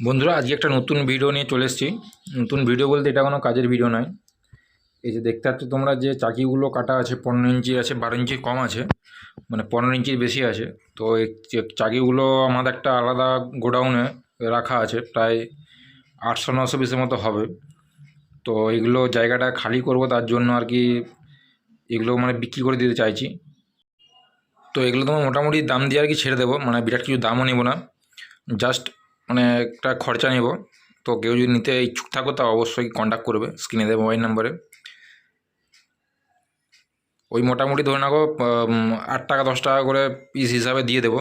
বন্ধুরা, আজকে একটা নতুন ভিডিও নিয়ে চলে এসেছি। নতুন ভিডিও বলতে এটা কোনো কাজের ভিডিও নয়। এই যে দেখতে পাচ্ছ তোমরা যে চাকিগুলো কাটা আছে, পনেরো ইঞ্চি আছে, বারো ইঞ্চি কম আছে মানে পনেরো ইঞ্চির বেশি আছে। তো এই চাকিগুলো আমাদের একটা আলাদা গোডাউনে রাখা আছে, প্রায় আটশো নশো পিসের মতো হবে। তো এগুলো জায়গাটা খালি করব, তার জন্য আর কি এগুলো মানে বিক্রি করে দিতে চাইছি। তো এগুলো তোমার মোটামুটি দাম দিয়ে আর কি ছেড়ে দেবো মানে বিরাট কিছু দামও নেব না। জাস্ট মানে একটা খরচা নেব। তো কেউ যদি নিতে ইচ্ছুক থাকো তা অবশ্যই কন্ট্যাক্ট করবে স্ক্রিনে দেবে মোবাইল নাম্বারে ওই মোটামুটি ধরে উম, আট টাকা দশ টাকা করে পিস হিসাবে দিয়ে দেবো।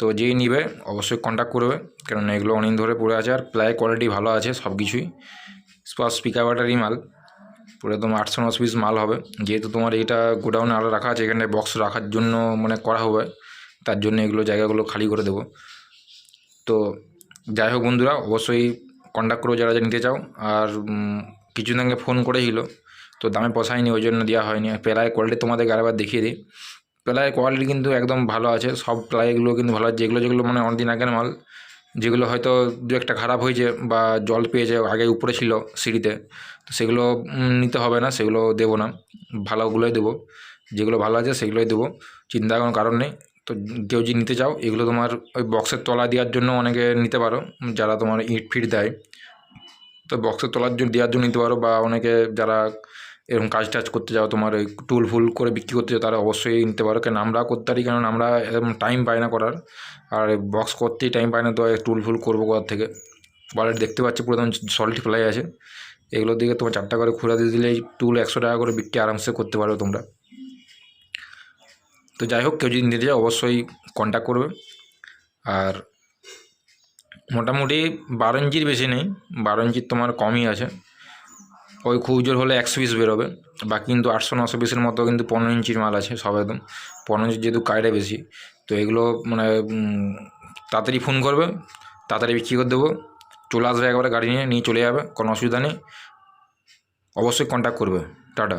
তো যেই নিবে অবশ্যই কন্ট্যাক্ট করবে। কেননা এগুলো অনেক ধরে পড়ে আছে আর প্লাই কোয়ালিটি ভালো আছে সব কিছুই। স্পাস স্পিকার ব্যাটারি মাল। পুরো তোমার আটশো নশো পিস মাল হবে। যেহেতু তোমার এইটা গোডাউনে আরও রাখা আছে এখানে বক্স রাখার জন্য মানে করা হবে। তার জন্য এগুলো জায়গাগুলো খালি করে দেবো। তো যাই হোক বন্ধুরা, অবশ্যই কন্ট্যাক্ট করো যারা নিতে চাও। আর কিছুদিন আগে ফোন করেছিল, তো দামে পোষায়নি ওই জন্য দেওয়া হয়নি। আর প্লায়ের কোয়ালিটি তোমাদেরকে আরেকবার দেখিয়ে দিই। প্লায়ের কোয়ালিটি কিন্তু একদম ভালো আছে, সব প্লাইগুলো কিন্তু ভালো আছে। যেগুলো যেগুলো মানে অনেকদিন আগের মাল, যেগুলো হয়তো দু একটা খারাপ হয়েছে বা জল পেয়েছে, আগে উপরে ছিল সিঁড়িতে, তো সেগুলো নিতে হবে না, সেগুলো দেবো না। ভালোগুলোই দেবো। যেগুলো ভালো আছে, সেগুলোই দেবো। চিন্তা কোনো কারণ নেই। তো কেউ যদি নিতে চাও, এগুলো তোমার ওই বক্সের তলা দেওয়ার জন্য অনেকে নিতে পারো। যারা তোমার ইট ফিট দেয়, তো বক্সের তলার জন্য দেওয়ার জন্য নিতে পারো বা অনেকে যারা এরকম কাজ টাজ করতে যাও, তোমার ওই টুল ফুল করে বিক্রি করতে যাও, তারা অবশ্যই নিতে পারো। কেন আমরা করতে পারি কারণ আমরা এরকম টাইম পাই না করার। আর বক্স করতেই টাইম পাই না, তো টুল ফুল করব কোথার থেকে? ওয়ালেট দেখতে পাচ্ছি, পুরো একদম সলিড ফ্লাই আছে। এগুলোর দিকে তোমার চারটা করে খুঁড়া দিয়ে দিলে টুল একশো টাকা করে বিক্রি আরামসে করতে পারো তোমরা। তো যাই হোক, কেউ যদি নিতে যায় অবশ্যই কন্ট্যাক্ট করবে। আর মোটামুটি বারো ইঞ্চির বেশি নেই, বারো ইঞ্চির তোমার কমই আছে। ওই খুব জোর হলে একশো পিস বেরোবে। বাকি কিন্তু আটশো, নশো পিসের মতো কিন্তু পনেরো ইঞ্চির মাল আছে, সব একদম। পনেরো ইঞ্চির যেহেতু কায়রা বেশি, তো এগুলো মানে তাড়াতাড়ি ফোন করবে, তাড়াতাড়ি বিক্রি করে দেবো। চলে আসবে একবারে গাড়ি নিয়ে নিয়ে চলে যাবে, কোনো অসুবিধা নেই। অবশ্যই কন্ট্যাক্ট করবে। টাটা।